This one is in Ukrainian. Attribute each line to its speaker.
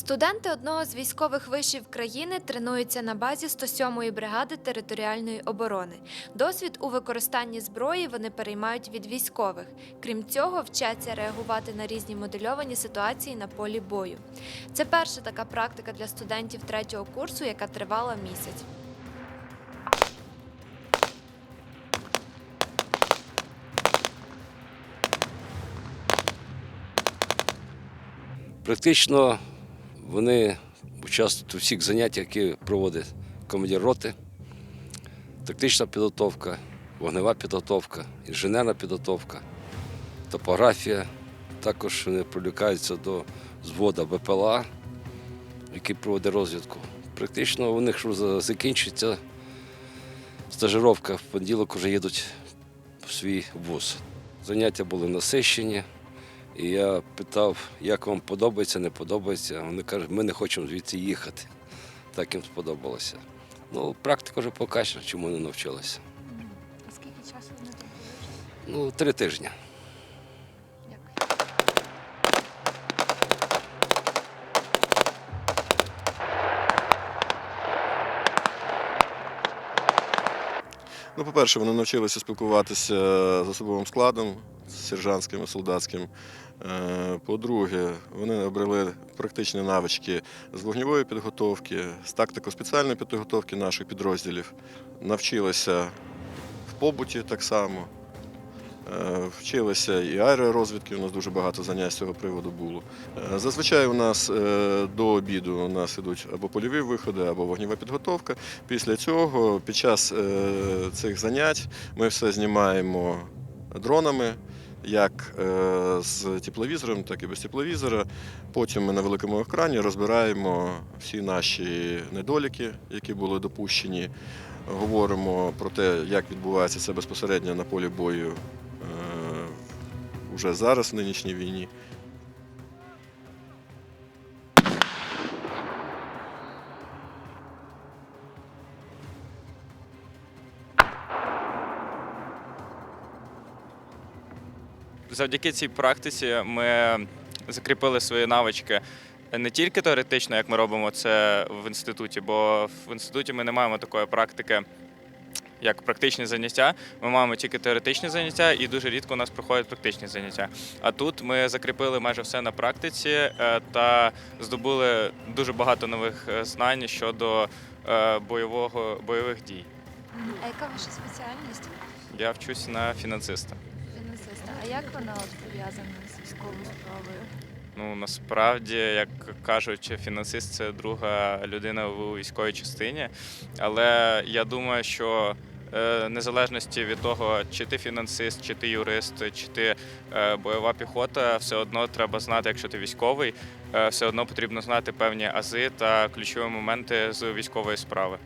Speaker 1: Студенти одного з військових вишів країни тренуються на базі 107-ї бригади територіальної оборони. Досвід у використанні зброї вони переймають від військових. Крім цього, вчаться реагувати на різні модельовані ситуації на полі бою. Це перша така практика для студентів третього курсу, яка тривала місяць.
Speaker 2: Практично вони участвують у всіх заняттях, які проводить командир роти, тактична підготовка, вогнева підготовка, інженерна підготовка, топографія. Також вони привлікаються до зводу БПЛА, який проводить розвідку. Практично у них закінчиться стажировка, в понеділок вже їдуть в свій вуз. Заняття були насищені. І я питав, як вам подобається, не подобається. Вони кажуть, ми не хочемо звідси їхати. Так їм сподобалося. Ну, практика вже покаже, чому не навчилися.
Speaker 1: А скільки часу вони тут були?
Speaker 2: Ну, три тижні.
Speaker 3: Ну, по-перше, вони навчилися спілкуватися з особовим складом, з сержантським і солдатським. Е, По-друге, вони обрели практичні навички з вогневої підготовки, з тактико-спеціальної підготовки наших підрозділів. Навчилися в побуті так само. Е, Вчилися і аеророзвідки, у нас дуже багато занять з цього приводу було. Е, Зазвичай у нас е, до обіду у нас ідуть або польові виходи, або вогнева підготовка. Після цього, під час цих занять, ми все знімаємо дронами, як з тепловізором, так і без тепловізора. Потім ми на великому екрані розбираємо всі наші недоліки, які були допущені. Говоримо про те, як відбувається це безпосередньо на полі бою вже зараз в нинішній війні.
Speaker 4: Завдяки цій практиці ми закріпили свої навички не тільки теоретично, як ми робимо це в інституті, бо в інституті ми не маємо такої практики. Як практичні заняття, ми маємо тільки теоретичні заняття, і дуже рідко у нас проходять практичні заняття. А тут ми закріпили майже все на практиці е, та здобули дуже багато нових е, знань щодо е, бойового бойових дій.
Speaker 1: А яка ваша спеціальність?
Speaker 4: Я вчусь на фінансиста.
Speaker 1: Фінансиста. А як вона от пов'язана з військовою справою?
Speaker 4: Ну насправді, як кажуть, фінансист це друга людина у військовій частині. Але я думаю, що незалежності від того, чи ти фінансист, чи ти юрист, чи ти е, бойова піхота, все одно треба знати, якщо ти військовий, е, все одно потрібно знати певні ази та ключові моменти з військової справи.